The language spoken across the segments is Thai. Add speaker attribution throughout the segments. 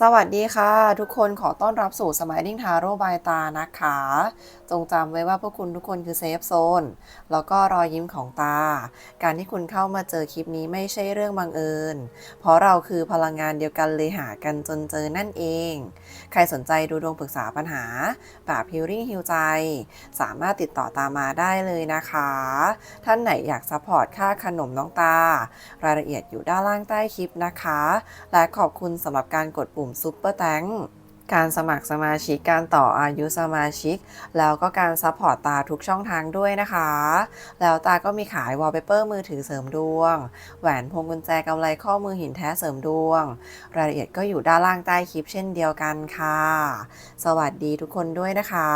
Speaker 1: สวัสดีค่ะ ทุกคนขอต้อนรับสู่ Smiling Tarot by ตานะคะ จงจำไว้ว่าพวกคุณทุกคนคือเซฟโซนแล้วก็รอยยิ้มของตา การที่คุณเข้ามาเจอคลิปนี้ไม่ใช่เรื่องบังเอิญ เพราะเราคือพลังงานเดียวกันเลยหากันจนเจอนั่นเอง ใครสนใจดูดวงปรึกษาปัญหาแบบฮิลลิ่งฮิลใจ สามารถติดต่อตามมาได้เลยนะคะ ท่านไหนอยากซัพพอร์ตค่าขนมน้องตา รายละเอียดอยู่ด้านล่างใต้คลิปนะคะ และขอบคุณสำหรับการกดปุ่มซุปเปอร์แตงการสมัครสมาชิก การต่ออายุสมาชิก แล้วก็การซัพพอร์ตตาทุกช่องทางด้วยนะคะ แล้วตาก็มีขายวอลเปเปอร์มือถือเสริมดวง แหวนพวงกุญแจกำไรข้อมือหินแท้เสริมดวง รายละเอียดก็อยู่ด้านล่างใต้คลิปเช่นเดียวกันค่ะ สวัสดีทุกคนด้วยนะคะ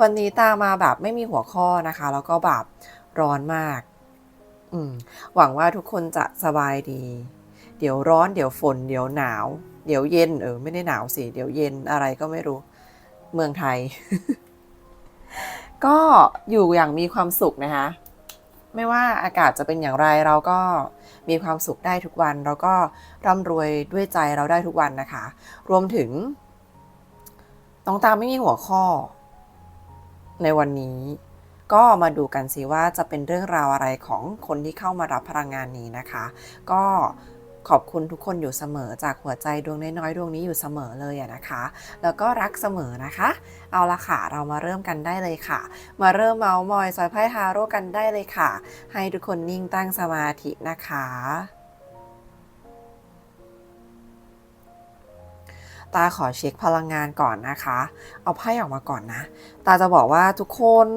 Speaker 1: วันนี้ตามาแบบไม่มีหัวข้อนะคะ แล้วก็แบบร้อนมาก อืมหวังว่าทุกคนจะสบายดี เดี๋ยวร้อนเดี๋ยวฝน เดี๋ยวหนาว เดี๋ยวเย็นเออไม่ได้หนาวสิเดี๋ยวเย็นอะไรก็ไม่รู้ เมืองไทย ก็อยู่อย่างมีความสุขนะคะไม่ว่าอากาศจะเป็นอย่างไรเราก็มีความสุขได้ทุกวัน เราก็ร่ำรวยด้วยใจเราได้ทุกวันนะคะ รวมถึงน้องตามไม่มีหัวข้อ ในวันนี้ ก็มาดูกันสิว่าจะเป็นเรื่องราวอะไรของคนที่เข้ามารับพลังงานนี้นะคะ ก็ ขอบคุณทุกคนอยู่เสมอจากหัวใจดวงน้อยๆดวงนี้อยู่เสมอเลยนะคะ แล้วก็รักเสมอนะคะ เอาละค่ะ เรามาเริ่มกันได้เลยค่ะ มาเริ่มเมาส์มอยซอยไพ่ทาโร่กันได้เลยค่ะ ให้ทุกคนนิ่งตั้งสมาธินะคะตาขอเช็คพลังงานก่อนนะคะ เอาไพ่ออกมาก่อนนะ ตาจะบอกว่าทุกคน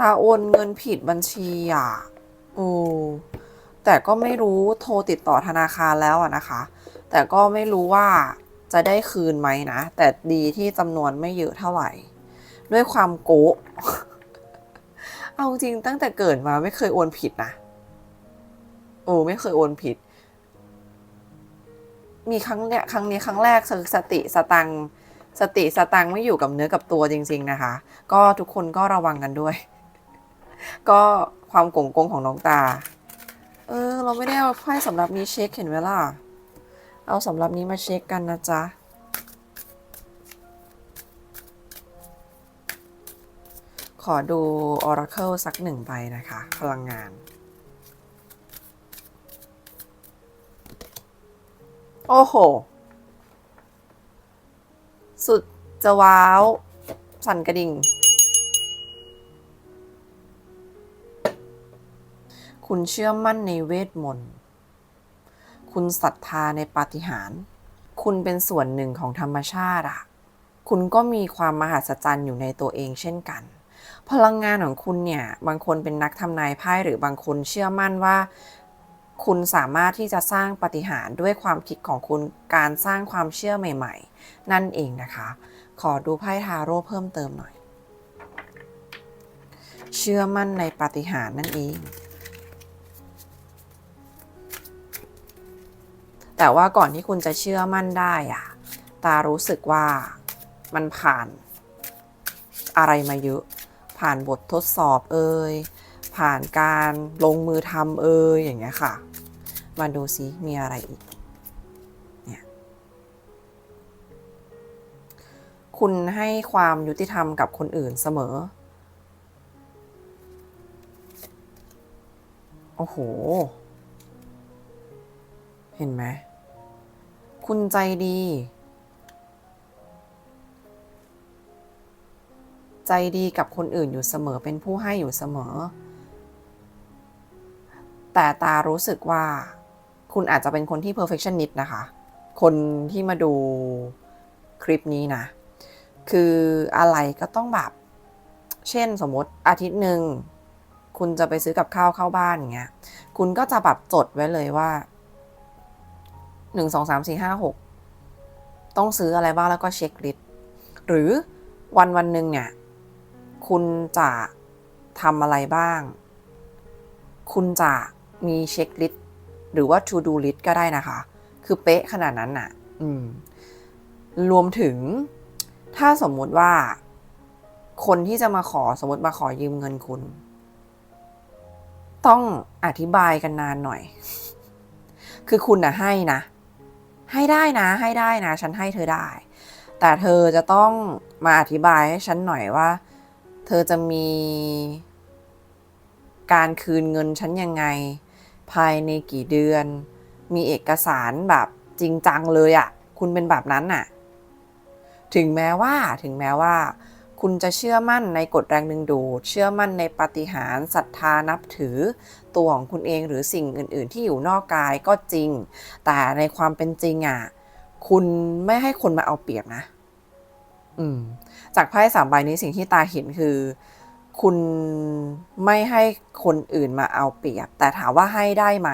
Speaker 1: ตาโอนเงินผิดบัญชีอะ โอ้ แต่ก็ไม่รู้โทรติดต่อธนาคารแล้วอะนะคะ แต่ก็ไม่รู้ว่าจะได้คืนไหมนะ แต่ดีที่จำนวนไม่เยอะเท่าไหร่ ด้วยความโกะเอาจริงตั้งแต่เกิดมาไม่เคยโอนผิดนะโอ้ไม่เคยโอนผิด มีครั้งเนี้ยครั้งนี้ครั้งแรกคือสติสตังสติสตังไม่อยู่กับเนื้อกับตัวจริง ๆนะคะ ก็ทุกคนก็ระวังกันด้วย ก็ความโกงโกงของน้องตา ออ เราไม่ได้เอาไพ่สำหรับนี้เช็คเห็นไหมล่ะ เอาสำหรับนี้มาเช็คกันนะจ๊ะ ขอดู Oracle สักหนึ่งใบนะคะ พลังงาน โอ้โห สุดจะว้าว สั่นกระดิ่ง คุณเชื่อมั่นในเวทมนต์ คุณศรัทธาในปาฏิหาริย์ คุณเป็นส่วนหนึ่งของธรรมชาติอะคุณก็มีความมหัศจรรย์อยู่ในตัวเองเช่นกัน พลังงานของคุณเนี่ย บางคนเป็นนักทำนายไพ่หรือบางคนเชื่อมั่นว่า คุณสามารถที่จะสร้างปาฏิหาริย์ด้วยความคิดของคุณ การสร้างความเชื่อใหม่ ๆ นั่นเองนะคะ ขอดูไพ่ทาโร่เพิ่มเติมหน่อย เชื่อมั่นในปาฏิหาริย์นั่นเอง แต่ว่าก่อนที่คุณจะเชื่อมั่นได้อะตารู้สึกว่ามันผ่านอะไรมาเยอะ ผ่านบททดสอบเอ่ยผ่านการลงมือทำเอ่ยอย่างเงี้ยค่ะ มาดูซิมีอะไรอีกเนี่ยคุณให้ความยุติธรรมกับคนอื่นเสมอ โอ้โห ห็นไหม คุณใจดี ใจดีกับคนอื่นอยู่เสมอเป็นผู้ให้อยู่เสมอ แต่ตารู้สึกว่า คุณอาจจะเป็นคนที่ perfectionist นะคะ คนที่มาดูคลิปนี้นะ คืออะไรก็ต้องแบบ เช่นสมมติอาทิตย์หนึ่งคุณจะไปซื้อกับข้าวเข้าบ้านอย่างเงี้ย คุณก็จะแบบจดไว้เลยว่า หนึ่งสองสามสี่ห้าหกต้องซื้ออะไรบ้างแล้วก็เช็คลิสต์หรือวันวันหนึ่งเนี่ย คุณจะทำอะไรบ้าง คุณจะมีเช็คลิสต์หรือว่า to do list ก็ได้นะคะ คือเป๊ะขนาดนั้นน่ะ อืม รวมถึงถ้าสมมุติว่า คนที่จะมาขอสมมติมาขอยืมเงินคุณ ต้องอธิบายกันนานหน่อย คือคุณนะให้นะ ให้ได้นะ ให้ได้นะ ฉันให้เธอได้ แต่เธอจะต้องมาอธิบายให้ฉันหน่อยว่า เธอจะมีการคืนเงินฉันยังไง ภายในกี่เดือน มีเอกสารแบบจริงจังเลยอะ่ะ คุณเป็นแบบนั้นน่ะ ถึงแม้ว่าถึงแม้ว่า คุณจะเชื่อมั่นในกฎแรงดึงดูด เชื่อมั่นในปาฏิหาริย์ศรัทธานับถือ ตัวของคุณเองหรือสิ่งอื่น ๆ ที่อยู่นอกกายก็จริง แต่ในความเป็นจริงอะ คุณไม่ให้คนมาเอาเปรียบนะ อืม จากไพ่สามใบนี้สิ่งที่ตาเห็นคือ คุณไม่ให้คนอื่นมาเอาเปรียบ แต่ถามว่าให้ได้ไหม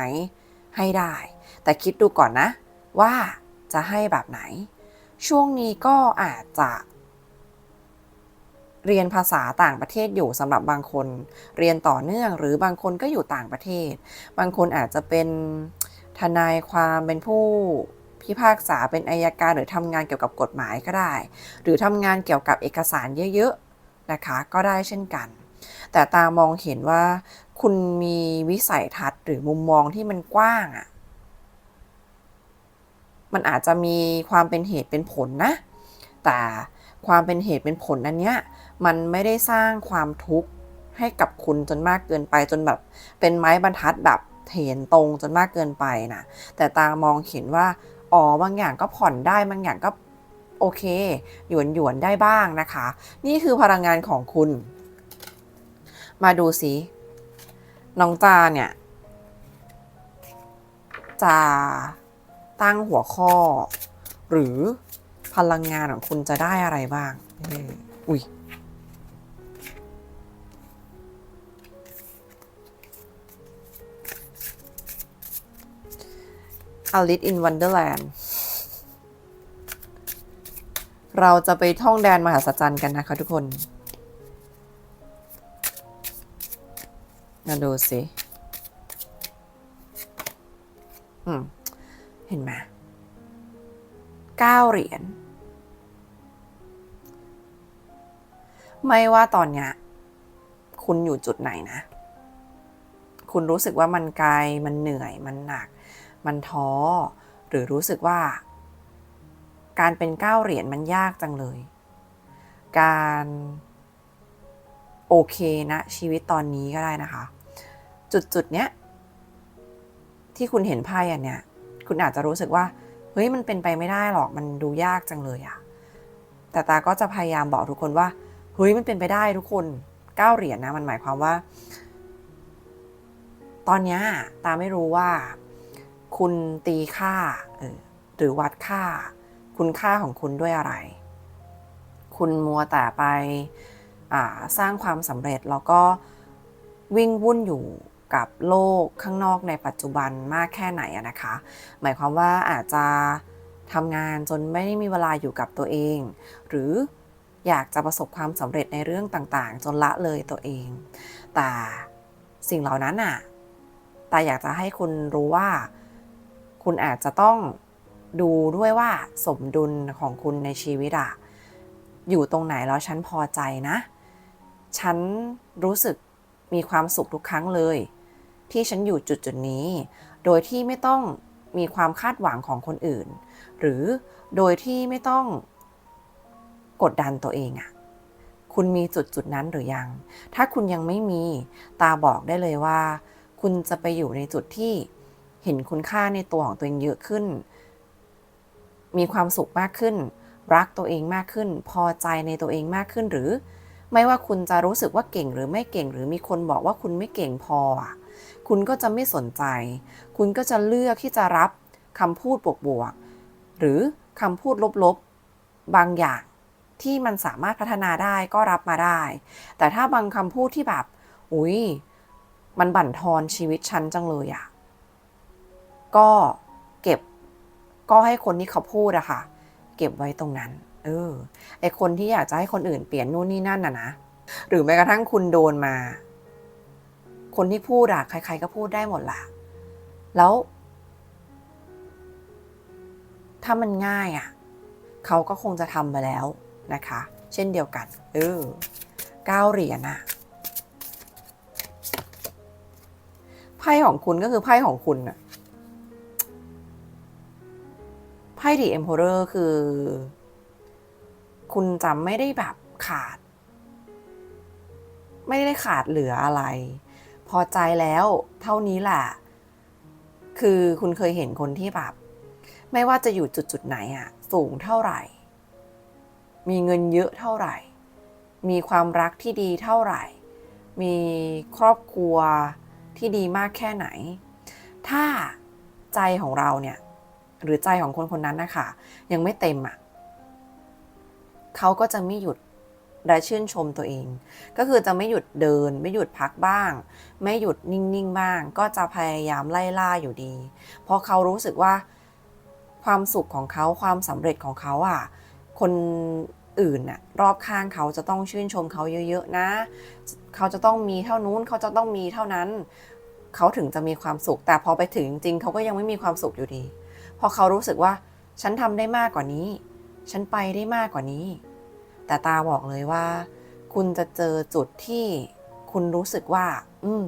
Speaker 1: ให้ได้ แต่คิดดูก่อนนะ ว่าจะให้แบบไหน ช่วงนี้ก็อาจจะ เรียนภาษาต่างประเทศอยู่สำหรับบางคน เรียนต่อเนื่องหรือบางคนก็อยู่ต่างประเทศ บางคนอาจจะเป็นทนายความเป็นผู้พิพากษาเป็นอายการหรือทำงานเกี่ยวกับกฎหมายก็ได้ หรือทำงานเกี่ยวกับเอกสารเยอะๆนะคะ ก็ได้เช่นกัน แต่ตามองเห็นว่า คุณมีวิสัยทัศน์หรือมุมมองที่มันกว้างอะ่ะมันอาจจะมีความเป็นเหตุเป็นผลนะ แต่ความเป็นเหตุเป็นผลอันเนี้ย มันไม่ได้สร้างความทุกข์ให้กับคุณจนมากเกินไปจนแบบเป็นไม้บรรทัดแบบเถนตรงจนมากเกินไปนะแต่ตามองเห็นว่าอ๋อบางอย่างก็ผ่อนได้บางอย่างก็โอเค หยวนหยวนได้บ้างนะคะ นี่คือพลังงานของคุณ มาดูสิน้องจาเนี่ยจะตั้งหัวข้อ หรือพลังงานของคุณจะได้อะไรบ้าง อุ้ย Alice in Wonderland เราจะไปท่องแดนมหัศจรรย์กันนะคะทุกคนมาดูสิอืมเห็นไหมเก้าเหรียญ ไม่ว่าตอนเนี้ยคุณอยู่จุดไหนนะ คุณรู้สึกว่ามันไกล มันเหนื่อย มันหนัก มันท้อ หรือรู้สึกว่า การเป็นเก้าเหรียญมันยากจังเลย การโอเคนะชีวิตตอนนี้ก็ได้นะคะ จุดจุดๆเนี้ยที่คุณเห็นไพ่อันเนี้ยคุณอาจจะรู้สึกว่า เฮ้ยมันเป็นไปไม่ได้หรอกมันดูยากจังเลยอะแต่ตาก็จะพยายามบอกทุกคนว่าเฮ้ยมันเป็นไปได้ทุกคนเก้าเหรียญนะมันหมายความว่า ตอนเนี้ยตาไม่รู้ว่า คุณตีค่าหรือวัดค่า คุณค่าของคุณด้วยอะไร คุณมัวแต่ไปสร้างความสำเร็จแล้วก็วิ่งวุ่นอยู่กับโลกข้างนอกในปัจจุบันมากแค่ไหนนะคะ หมายความว่าอาจจะทำงานจนไม่ได้มีเวลาอยู่กับตัวเอง หรืออยากจะประสบความสำเร็จในเรื่องต่างๆ จนละเลยตัวเอง แต่สิ่งเหล่านั้นอะแต่อยากจะให้คุณรู้ว่า คุณอาจจะต้องดูด้วยว่าสมดุลของคุณในชีวิตอะอยู่ตรงไหนแล้วฉันพอใจนะ ฉันรู้สึกมีความสุขทุกครั้งเลย ที่ฉันอยู่จุดจุดนี้ โดยที่ไม่ต้องมีความคาดหวังของคนอื่น หรือโดยที่ไม่ต้องกดดันตัวเองอะคุณมีจุดจุดนั้นหรือยัง ถ้าคุณยังไม่มีตาบอกได้เลยว่า คุณจะไปอยู่ในจุดที่ เห็นคุณค่าในตัวของตัวเองเยอะขึ้น มีความสุขมากขึ้น รักตัวเองมากขึ้น พอใจในตัวเองมากขึ้นหรือ ไม่ว่าคุณจะรู้สึกว่าเก่งหรือไม่เก่ง หรือมีคนบอกว่าคุณไม่เก่งพอ คุณก็จะไม่สนใจ คุณก็จะเลือกที่จะรับคำพูดบวกๆหรือคำพูดลบๆ บางอย่างที่มันสามารถพัฒนาได้ก็รับมาได้ แต่ถ้าบางคำพูดที่แบบ อุ้ยมันบั่นทอนชีวิตฉันจังเลยอะ ก็เก็บก็ให้คนที่เขาพูดอะค่ะ เก็บไว้ตรงนั้น เออ ไอคนที่อยากจะให้คนอื่นเปลี่ยนนู่นนี่นั่นน่ะนะ หรือแม้กระทั่งคุณโดนมา คนที่พูดอะใคร ๆ ก็พูดได้หมดละแล้ว ถ้ามันง่ายอะเขาก็คงจะทำไปแล้วนะคะ เช่นเดียวกัน เออเก้าเหรียญอะไพ่ของคุณก็คือไพ่ของคุณอะ พ่ดีเอ็มโพอร์คือ คุณจะไม่ได้แบบขาด ไม่ได้ขาดเหลืออะไร พอใจแล้วเท่านี้แหละ คือคุณเคยเห็นคนที่แบบ ไม่ว่าจะอยู่จุดจุดไหนอะสูงเท่าไหร่ มีเงินเยอะเท่าไหร่ มีความรักที่ดีเท่าไหร่ มีครอบครัวที่ดีมากแค่ไหน ถ้าใจของเราเนี่ย หรือใจของคนคนนั้นนะคะยังไม่เต็มอะ่ะเขาก็จะไม่หยุดและชื่นชมตัวเอง ก็คือจะไม่หยุดเดิน ไม่หยุดพักบ้าง ไม่หยุดนิ่งๆบ้าง ก็จะพยายามไล่ล่าอยู่ดี เพราะเขารู้สึกว่าความสุขของเขาความสำเร็จของเขาอะคนอื่นน่ะรอบข้างเขาจะต้องชื่นชมเขาเยอะๆนะ เขาจะต้องมีเท่านู้นเขาจะต้องมีเท่านั้น เขาถึงจะมีความสุข แต่พอไปถึงจริงเขาก็ยังไม่มีความสุขอยู่ดี พอเขารู้สึกว่า ฉันทำได้มากกว่านี้ ฉันไปได้มากกว่านี้ แต่ตาบอกเลยว่า คุณจะเจอจุดที่คุณรู้สึกว่า อืม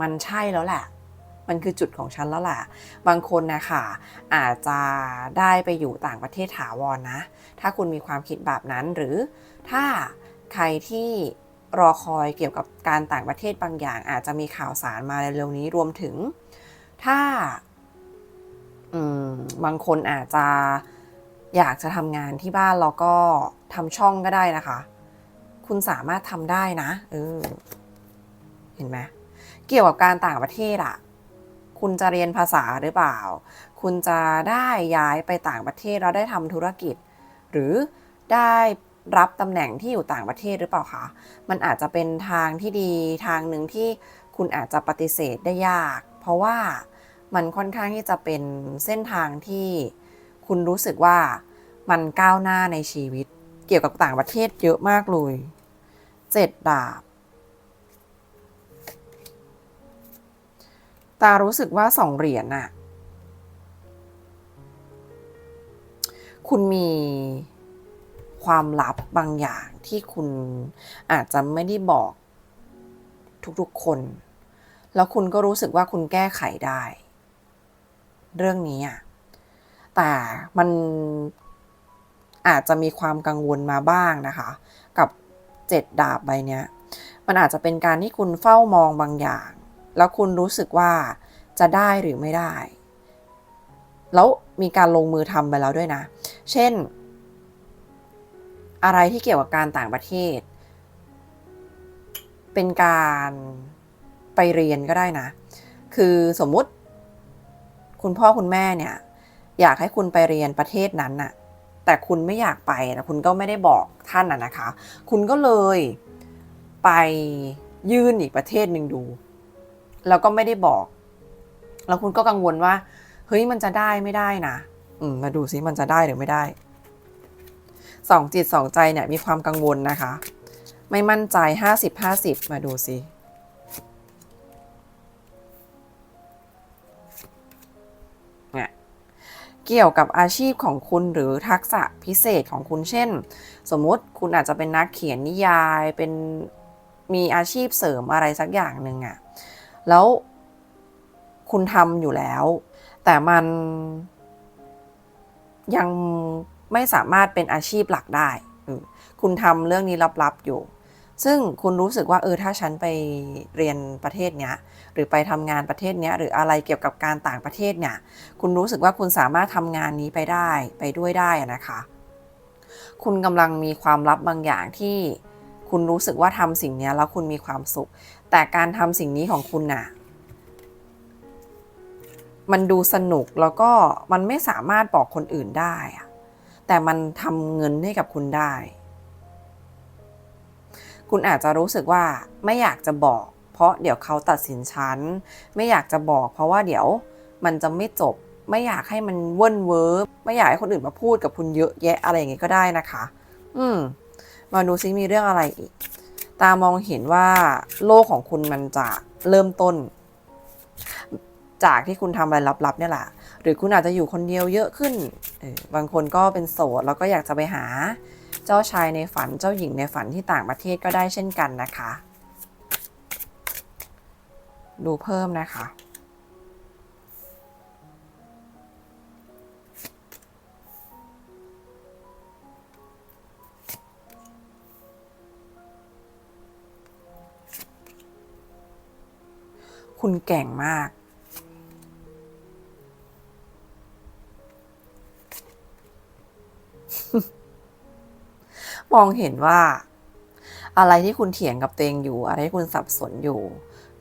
Speaker 1: มันใช่แล้วแหละ มันคือจุดของฉันแล้วแหละ บางคนนะคะอาจจะได้ไปอยู่ต่างประเทศถาวรนนะ ถ้าคุณมีความคิดแบบนั้นหรือถ้าใครที่รอคอยเกี่ยวกับการต่างประเทศบางอย่าง อาจจะมีข่าวสารมาเร็วๆนี้รวมถึง ถ้า บางคนอาจจะอยากจะทำงานที่บ้านแล้วก็ทำช่องก็ได้นะคะ คุณสามารถทำได้นะ เออ เห็นไหมเกี่ยวกับการต่างประเทศอะคุณจะเรียนภาษาหรือเปล่า คุณจะได้ย้ายไปต่างประเทศแล้วได้ทำธุรกิจ หรือได้รับตำแหน่งที่อยู่ต่างประเทศหรือเปล่าคะ มันอาจจะเป็นทางที่ดีทางหนึ่งที่คุณอาจจะปฏิเสธได้ยาก เพราะว่า มันค่อนข้างที่จะเป็นเส้นทางที่คุณรู้สึกว่ามันก้าวหน้าในชีวิต เกี่ยวกับต่างประเทศเยอะมากเลยเจ็ดดาบ ตารู้สึกว่าสองเหรียญน่ะ คุณมีความลับบางอย่างที่คุณอาจจะไม่ได้บอกทุกๆคน แล้วคุณก็รู้สึกว่าคุณแก้ไขได้ เรื่องนี้อะแต่มันอาจจะมีความกังวลมาบ้างนะคะ กับเจ็ดดาบใบเนี้ย มันอาจจะเป็นการที่คุณเฝ้ามองบางอย่าง แล้วคุณรู้สึกว่าจะได้หรือไม่ได้ แล้วมีการลงมือทำไปแล้วด้วยนะ เช่น อะไรที่เกี่ยวกับการต่างประเทศ เป็นการไปเรียนก็ได้นะ คือสมมุติ คุณพ่อคุณแม่เนี่ย อยากให้คุณไปเรียนประเทศนั้นน่ะ แต่คุณไม่อยากไปนะคุณก็ไม่ได้บอกท่านน่ะนะคะ คุณก็เลยไปยื่นอีกประเทศหนึ่งดู แล้วก็ไม่ได้บอก แล้วคุณก็กังวลว่า เฮ้ยมันจะได้ไม่ได้นะอืมมาดูซิมันจะได้หรือไม่ได้สองจิตสองใจเนี่ยมีความกังวลนะคะ ไม่มั่นใจห้าสิบห้าสิบมาดูซิ เกี่ยวกับอาชีพของคุณหรือทักษะพิเศษของคุณเช่น สมมุติคุณอาจจะเป็นนักเขียนนิยายเป็นมีอาชีพเสริมอะไรสักอย่างหนึ่งอะแล้วคุณทำอยู่แล้ว แต่มันยังไม่สามารถเป็นอาชีพหลักได้ คุณทำเรื่องนี้ลับๆอยู่ ซึ่งคุณรู้สึกว่าเออถ้าฉันไปเรียนประเทศเนี้ย หรือไปทำงานประเทศเนี้ยหรืออะไรเกี่ยวกับการต่างประเทศเนี่ยคุณรู้สึกว่าคุณสามารถทำงานนี้ไปได้ไปด้วยได้นะคะ คุณกำลังมีความลับบางอย่างที่คุณรู้สึกว่าทำสิ่งนี้แล้วคุณมีความสุข แต่การทำสิ่งนี้ของคุณน่ะมันดูสนุกแล้วก็มันไม่สามารถบอกคนอื่นได้ แต่มันทำเงินให้กับคุณได้ คุณอาจจะรู้สึกว่าไม่อยากจะบอก เพราะเดี๋ยวเขาตัดสินฉัน ไม่อยากจะบอก เพราะว่าเดี๋ยวมันจะไม่จบ ไม่อยากให้มันเว่นเวิร์ไม่อยากให้คนอื่นมาพูดกับคุณเยอะแยะอะไรอย่างงี้ก็ได้นะคะ อืม มาดูซิมีเรื่องอะไรอีก ตามองเห็นว่าโลกของคุณมันจะเริ่มต้น จากที่คุณทำอะไรลับๆเนี่ยแหละหรือคุณอาจจะอยู่คนเดียวเยอะขึ้นออบางคนก็เป็นโสดแล้วก็อยากจะไปหา เจ้าชายในฝันเจ้าหญิงในฝันที่ต่างประเทศก็ได้เช่นกันนะคะ ดูเพิ่มนะคะ คุณแก่งมากมองเห็นว่า อะไรที่คุณเถียงกับตัวเองอยู่ อะไรที่คุณสับสนอยู่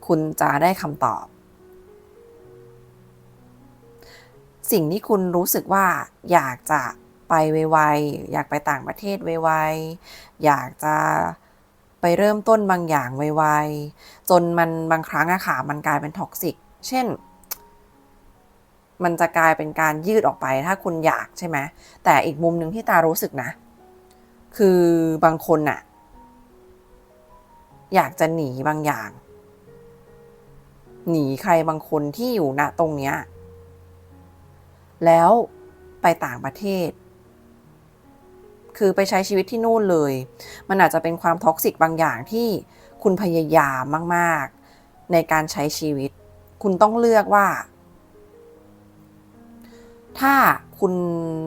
Speaker 1: คุณจะได้คำตอบ สิ่งที่คุณรู้สึกว่าอยากจะไปไวๆอยากไปต่างประเทศไวๆอยากจะไปเริ่มต้นบางอย่างไวๆจนมันบางครั้งอะค่ะมันกลายเป็นท็อกซิก เช่น มันจะกลายเป็นการยืดออกไปถ้าคุณอยากใช่ไหมแต่อีกมุมหนึ่งที่ตารู้สึกนะ คือบางคนน่ะอยากจะหนีบางอย่าง หนีใครบางคนที่อยู่ณตรงเนี้ยแล้วไปต่างประเทศ คือไปใช้ชีวิตที่นู่นเลย มันอาจจะเป็นความท็อกซิกบางอย่างที่คุณพยายามมาก ๆ ในการใช้ชีวิต คุณต้องเลือกว่า ถ้าคุณ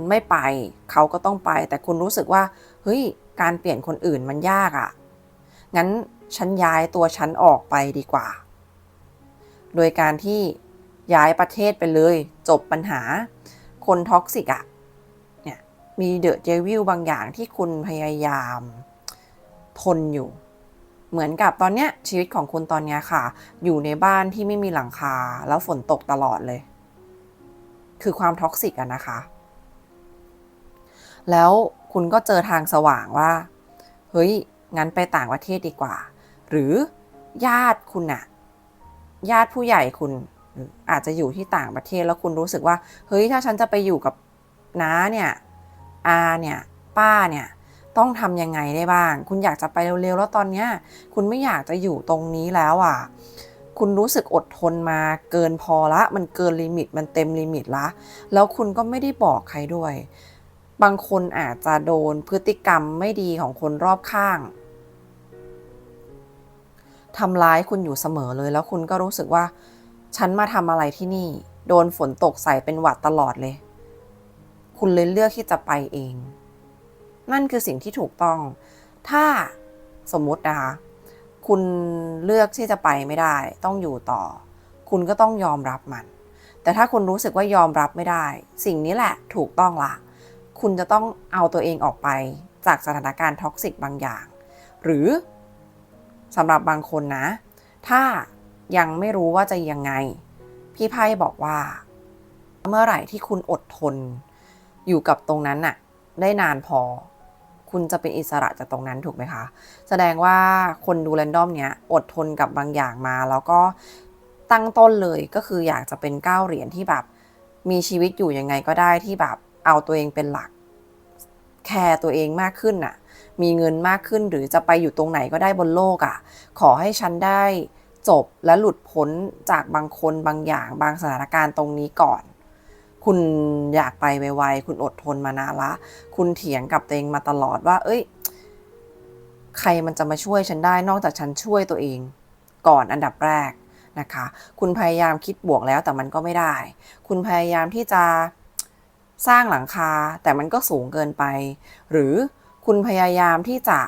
Speaker 1: ไม่ไป เขาก็ต้องไป แต่คุณรู้สึกว่า เฮ้ย การเปลี่ยนคนอื่นมันยากอะ่ะ งั้นฉันย้ายตัวฉันออกไปดีกว่า โดยการที่ย้ายประเทศไปเลย จบปัญหา คนท็อกซิกอะ่ะเนี่ยมีเดอะเจวิลบางอย่างที่คุณพยายามทนอยู่ เหมือนกับตอนเนี้ยชีวิตของคุณตอนเนี้ยค่ะ อยู่ในบ้านที่ไม่มีหลังคา แล้วฝนตกตลอดเลย คือความท็อกซิกอะนะคะ แล้วคุณก็เจอทางสว่างว่า เฮ้ย งั้นไปต่างประเทศดีกว่า หรือญาติคุณอะ ญาติผู้ใหญ่คุณอาจจะอยู่ที่ต่างประเทศแล้วคุณรู้สึกว่า เฮ้ยถ้าฉันจะไปอยู่กับน้าเนี่ยอาเนี่ยป้าเนี่ยต้องทำยังไงได้บ้าง คุณอยากจะไปเร็วๆแล้วตอนเนี้ยคุณไม่อยากจะอยู่ตรงนี้แล้วอะคุณรู้สึกอดทนมาเกินพอละ มันเกินลิมิตมันเต็มลิมิตละ แล้วคุณก็ไม่ได้บอกใครด้วย บางคนอาจจะโดนพฤติกรรมไม่ดีของคนรอบข้าง ทำร้ายคุณอยู่เสมอเลย แล้วคุณก็รู้สึกว่า ฉันมาทำอะไรที่นี่ โดนฝนตกใส่เป็นหวัดตลอดเลย คุณเลยเลือกที่จะไปเอง นั่นคือสิ่งที่ถูกต้อง ถ้าสมมุตินะคะ คุณเลือกที่จะไปไม่ได้ ต้องอยู่ต่อ คุณก็ต้องยอมรับมัน แต่ถ้าคุณรู้สึกว่ายอมรับไม่ได้ สิ่งนี้แหละถูกต้องละคุณจะต้องเอาตัวเองออกไปจากสถานการณ์ท็อกซิกบางอย่าง หรือ สำหรับบางคนนะ ถ้ายังไม่รู้ว่าจะยังไง พี่ไพ่บอกว่า เมื่อไหร่ที่คุณอดทน อยู่กับตรงนั้นน่ะ ได้นานพอ คุณจะเป็นอิสระจากตรงนั้นถูกไหมคะ แสดงว่าคนดูแรนดอมเนี้ยอดทนกับบางอย่างมา แล้วก็ตั้งต้นเลยก็คืออยากจะเป็นก้าวเหรียญที่แบบ มีชีวิตอยู่ยังไงก็ได้ที่แบบเอาตัวเองเป็นหลัก แคร์ตัวเองมากขึ้นน่ะ มีเงินมากขึ้นหรือจะไปอยู่ตรงไหนก็ได้บนโลกอะ่ะ ขอให้ฉันได้จบและหลุดพ้นจากบางคนบางอย่างบางสถานการณ์ตรงนี้ก่อน คุณอยากไปไวๆคุณอดทนมานานละ คุณเถียงกับตัวเองมาตลอดว่า เอ้ย ใครมันจะมาช่วยฉันได้นอกจากฉันช่วยตัวเอง ก่อนอันดับแรกนะคะ คุณพยายามคิดบวกแล้วแต่มันก็ไม่ได้ คุณพยายามที่จะสร้างหลังคาแต่มันก็สูงเกินไป หรือ คุณพยายามที่จะ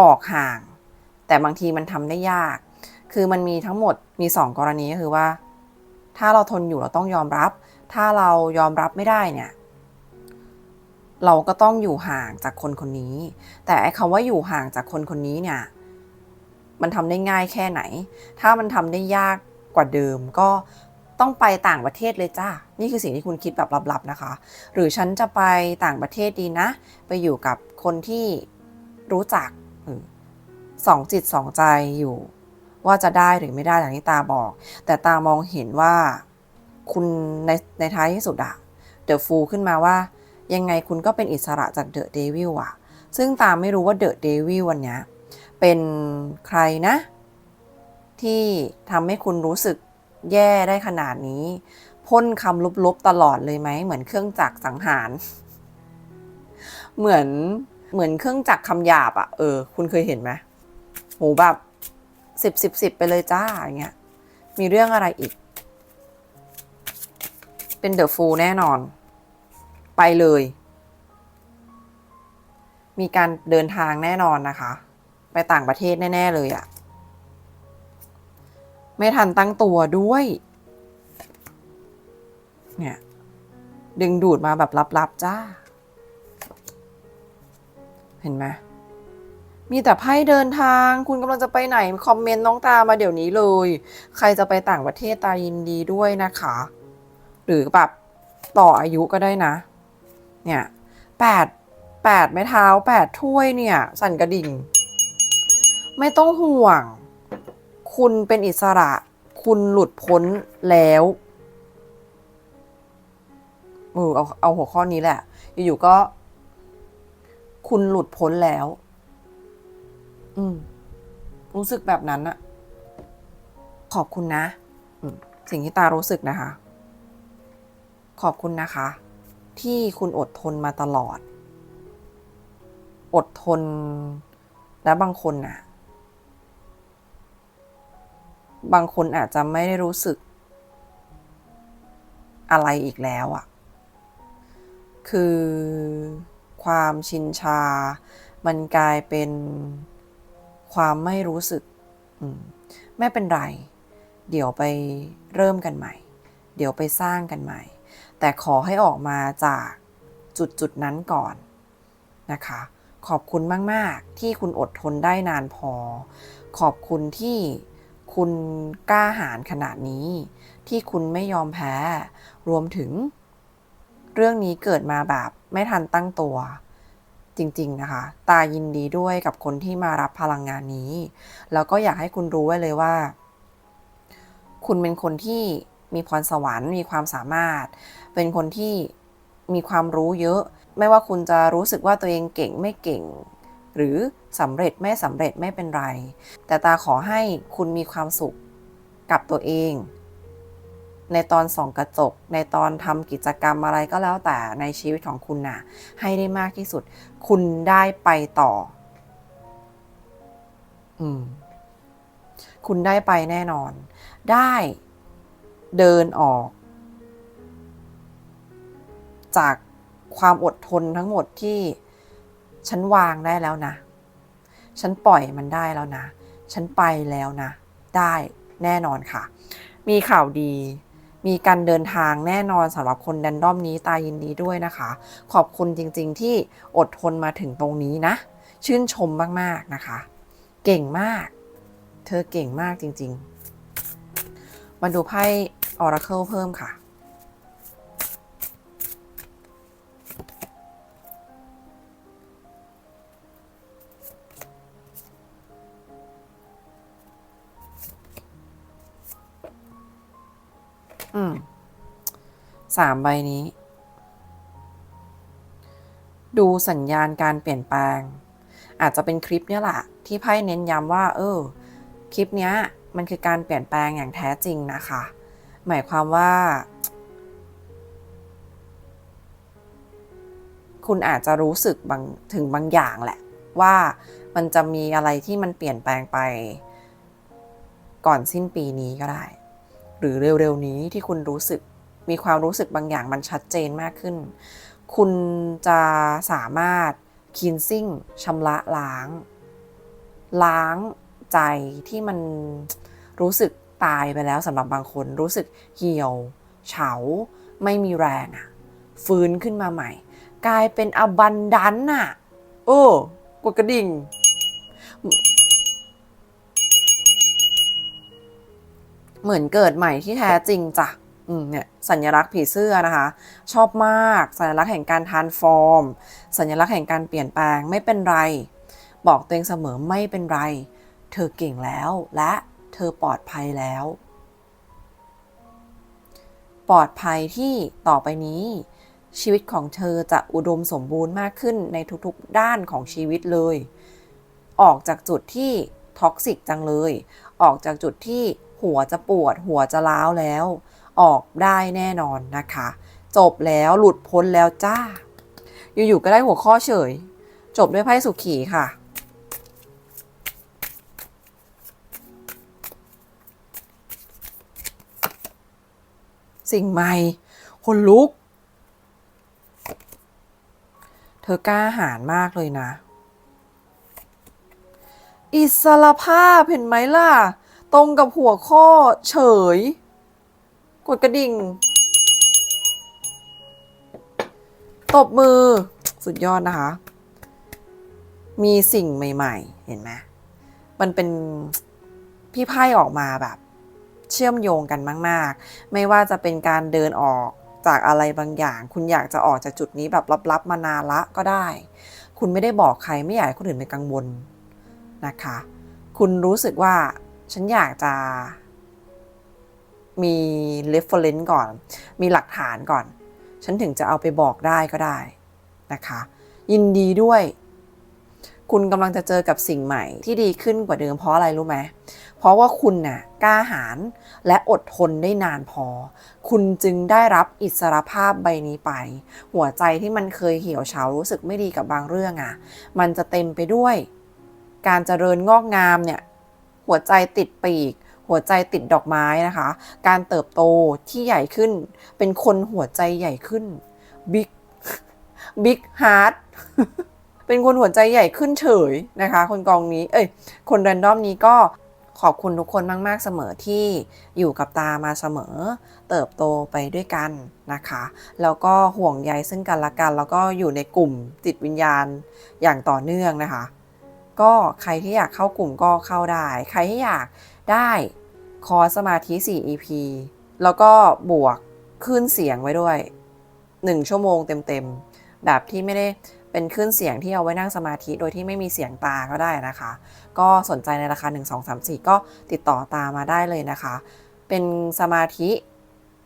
Speaker 1: ออกห่าง แต่บางทีมันทำได้ยาก คือมันมีทั้งหมดมีสองกรณีก็คือว่า ถ้าเราทนอยู่เราต้องยอมรับ ถ้าเรายอมรับไม่ได้เนี่ย เราก็ต้องอยู่ห่างจากคนคนนี้ แต่ไอ้คำว่าอยู่ห่างจากคนคนนี้เนี่ย มันทำได้ง่ายแค่ไหน ถ้ามันทำได้ยากกว่าเดิมก็ ต้องไปต่างประเทศเลยจ้า นี่คือสิ่งที่คุณคิดแบบลับๆนะคะ หรือฉันจะไปต่างประเทศดีนะ ไปอยู่กับคนที่รู้จักสองจิตสองใจอยู่ ว่าจะได้หรือไม่ได้อย่างที่ตาบอก แต่ตามองเห็นว่าคุณในในท้ายที่สุดอะเดอะฟูขึ้นมาว่า ยังไงคุณก็เป็นอิสระจากเดอะเดวิลอะซึ่งตามไม่รู้ว่าเดอะเดวิลวันนี้เป็นใครนะ ที่ทำให้คุณรู้สึก แย่ได้ขนาดนี้ พ่นคำลบๆตลอดเลยไหม เหมือนเครื่องจักรสังหาร เหมือนเหมือนเครื่องจักรคำหยาบอะเออ คุณเคยเห็นไหมโหแบบสิบสิบสิบไปเลยจ้าอย่างเงี้ย มีเรื่องอะไรอีก เป็นเดอะฟูลแน่นอน ไปเลย มีการเดินทางแน่นอนนะคะ ไปต่างประเทศแน่ ๆ เลยอะ ไม่ทันตั้งตัวด้วย เนี่ย ดึงดูดมาแบบลับๆจ้า เห็นไหมมีแต่ไพ่เดินทาง คุณกำลังจะไปไหน คอมเมนต์น้องตามาเดี๋ยวนี้เลย ใครจะไปต่างประเทศตายินดีด้วยนะคะ หรือแบบต่ออายุก็ได้นะ เนี่ยแปดแปดไม้เท้าแปดถ้วยเนี่ย สั่นกระดิ่ง ไม่ต้องห่วง คุณเป็นอิสระ คุณหลุดพ้นแล้วเออเอาเอาหัวข้อนี้แหละ อยู่ๆก็ คุณหลุดพ้นแล้ว อืม รู้สึกแบบนั้นอะขอบคุณนะสิ่งที่ตารู้สึกนะคะ ขอบคุณนะคะ ที่คุณอดทนมาตลอด อดทนและบางคนน่ะ บางคนอาจจะไม่ได้รู้สึกอะไรอีกแล้วอะคือความชินชา มันกลายเป็นความไม่รู้สึกมไม่เป็นไร เดี๋ยวไปเริ่มกันใหม่ เดี๋ยวไปสร้างกันใหม่ แต่ขอให้ออกมาจากจุดจุดนั้นก่อนนะคะ ขอบคุณมาก ๆ ที่คุณอดทนได้นานพอ ขอบคุณที่ คุณกล้าหาญขนาดนี้ ที่คุณไม่ยอมแพ้ รวมถึง เรื่องนี้เกิดมาแบบไม่ทันตั้งตัว จริง ๆ นะคะ ตายินดีด้วยกับคนที่มารับพลังงานนี้ แล้วก็อยากให้คุณรู้ไว้เลยว่า คุณเป็นคนที่มีพรสวรรค์มีความสามารถ เป็นคนที่มีความรู้เยอะ ไม่ว่าคุณจะรู้สึกว่าตัวเองเก่งไม่เก่ง หรือสำเร็จไม่สำเร็จไม่เป็นไร แต่ตาขอให้คุณมีความสุขกับตัวเอง ในตอนส่องกระจก ในตอนทำกิจกรรมอะไรก็แล้วแต่ในชีวิตของคุณน่ะ ให้ได้มากที่สุด คุณได้ไปต่อ อืม คุณได้ไปแน่นอน ได้เดินออก จากความอดทนทั้งหมดที่ ฉันวางได้แล้วนะ ฉันปล่อยมันได้แล้วนะ ฉันไปแล้วนะ ได้แน่นอนค่ะ มีข่าวดี มีการเดินทางแน่นอนสำหรับคนแดนดอมนี้ตายินดีด้วยนะคะ ขอบคุณจริงๆที่อดทนมาถึงตรงนี้นะ ชื่นชมมากๆนะคะ เก่งมาก เธอเก่งมากจริงๆ มาดูไพ่ Oracle เพิ่มค่ะ อืมสามใบนี้ ดูสัญญาณการเปลี่ยนแปลง อาจจะเป็นคลิปเนี้ยแหละที่ไพ่เน้นย้ำว่า เออ คลิปเนี้ย มันคือการเปลี่ยนแปลงอย่างแท้จริงนะคะ หมายความว่า คุณอาจจะรู้สึกบางถึงบางอย่างแหละ ว่ามันจะมีอะไรที่มันเปลี่ยนแปลงไป ก่อนสิ้นปีนี้ก็ได้ หรือเร็วๆนี้ที่คุณรู้สึกมีความรู้สึกบางอย่างมันชัดเจนมากขึ้น คุณจะสามารถคินซิ่งชำระล้าง ล้างใจที่มันรู้สึกตายไปแล้วสำหรับบางคนรู้สึกเหี่ยว เฉา ไม่มีแรงอะฟื้นขึ้นมาใหม่ กลายเป็นอบันดันอะโอ้กดกระดิ่ง เหมือนเกิดใหม่ที่แท้จริงจ้ะอืมเนี่ยสัญลักษณ์ผีเสื้อนะคะ ชอบมากสัญลักษณ์แห่งการทานฟอร์ม สัญลักษณ์แห่งการเปลี่ยนแปลงไม่เป็นไร บอกตัวเองเสมอไม่เป็นไร เธอเก่งแล้วและเธอปลอดภัยแล้ว ปลอดภัยที่ต่อไปนี้ ชีวิตของเธอจะอุดมสมบูรณ์มากขึ้นในทุกๆด้านของชีวิตเลย ออกจากจุดที่ท็อกซิกจังเลย ออกจากจุดที่ หัวจะปวด หัวจะล้าวแล้ว ออกได้แน่นอนนะคะ จบแล้วหลุดพ้นแล้วจ้า อยู่ๆก็ได้หัวข้อเฉย จบด้วยไพ่สุขีค่ะ สิ่งใหม่ คนลุก เธอกล้าหาญมากเลยนะ อิสรภาพเห็นไหมล่ะ ตรงกับหัวข้อเฉย กดกระดิ่ง ตบมือ สุดยอดนะคะ มีสิ่งใหม่ ๆ เห็นไหมมันเป็นพี่ไพ่ออกมาแบบ เชื่อมโยงกันมาก ๆ ไม่ว่าจะเป็นการเดินออกจากอะไรบางอย่าง คุณอยากจะออกจากจุดนี้แบบลับๆมานานละก็ได้ คุณไม่ได้บอกใครไม่อยากให้คนอื่นเป็นกังวลนะคะ คุณรู้สึกว่า ฉันอยากจะมี reference ก่อน มีหลักฐานก่อน ฉันถึงจะเอาไปบอกได้ก็ได้นะคะ ยินดีด้วย คุณกำลังจะเจอกับสิ่งใหม่ที่ดีขึ้นกว่าเดิมเพราะอะไรรู้ไหม เพราะว่าคุณน่ะกล้าหาญและอดทนได้นานพอ คุณจึงได้รับอิสรภาพใบนี้ไป หัวใจที่มันเคยเหี่ยวเฉารู้สึกไม่ดีกับบางเรื่องอะ่ะ มันจะเต็มไปด้วย การเจริญงอกงามเนี่ย หัวใจติดปีก หัวใจติดดอกไม้นะคะ การเติบโตที่ใหญ่ขึ้น เป็นคนหัวใจใหญ่ขึ้นบิ๊กบิ๊กฮาร์ดเป็นคนหัวใจใหญ่ขึ้นเฉยนะคะ คนกองนี้ เอ้ย คนแรนดอมนี้ก็ขอบคุณทุกคนมาก ๆ เสมอที่อยู่กับตามาเสมอ เติบโตไปด้วยกันนะคะ แล้วก็ห่วงใยซึ่งกันและกัน แล้วก็อยู่ในกลุ่มจิตวิญญาณอย่างต่อเนื่องนะคะ ก็ใครที่อยากเข้ากลุ่มก็เข้าได้ ใครที่อยากได้คอร์สมาธิ 4 EP แล้วก็บวกขึ้นเสียงไว้ด้วย 1 ชั่วโมงเต็มๆ แบบที่ไม่ได้เป็นขึ้นเสียงที่เอาไว้นั่งสมาธิ โดยที่ไม่มีเสียงตาก็ได้นะคะ ก็สนใจในราคา 1 2 3 4 ก็ติดต่อตามมาได้เลยนะคะ เป็นสมาธิ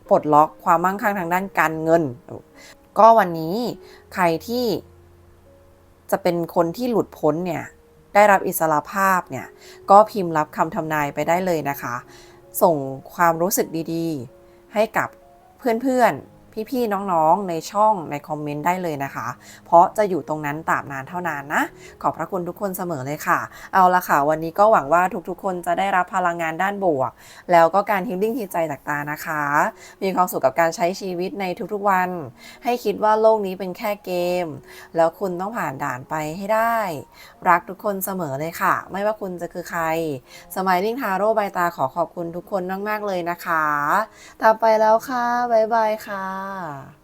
Speaker 1: ปลดล็อกความมั่งคั่งทางด้านการเงิน ก็วันนี้ใครที่จะเป็นคนที่หลุดพ้นเนี่ย ได้รับอิสรภาพเนี่ย ก็พิมพ์รับคำทำนายไปได้เลยนะคะ ส่งความรู้สึกดีๆ ให้กับเพื่อนๆ พี่ๆน้องๆ ในช่องในคอมเมนต์ได้เลยนะคะ เพราะจะอยู่ตรงนั้นตาบนานเท่านานนะ ขอบพระคุณทุกคนเสมอเลยค่ะ เอาละค่ะ วันนี้ก็หวังว่าทุกๆ คนจะได้รับพลังงานด้านบวก แล้วก็การฮิลลิ่งทีใจจากตานะคะ มีความสุขกับการใช้ชีวิตในทุกๆวัน ให้คิดว่าโลกนี้เป็นแค่เกม แล้วคุณต้องผ่านด่านไปให้ได้ รักทุกคนเสมอเลยค่ะ ไม่ว่าคุณจะคือใครสมัยลิงทาโร่ใบตาขอขอบคุณทุกคนมากๆเลยนะคะตามไปแล้วค่ะบ๊ายบายค่ะ啊。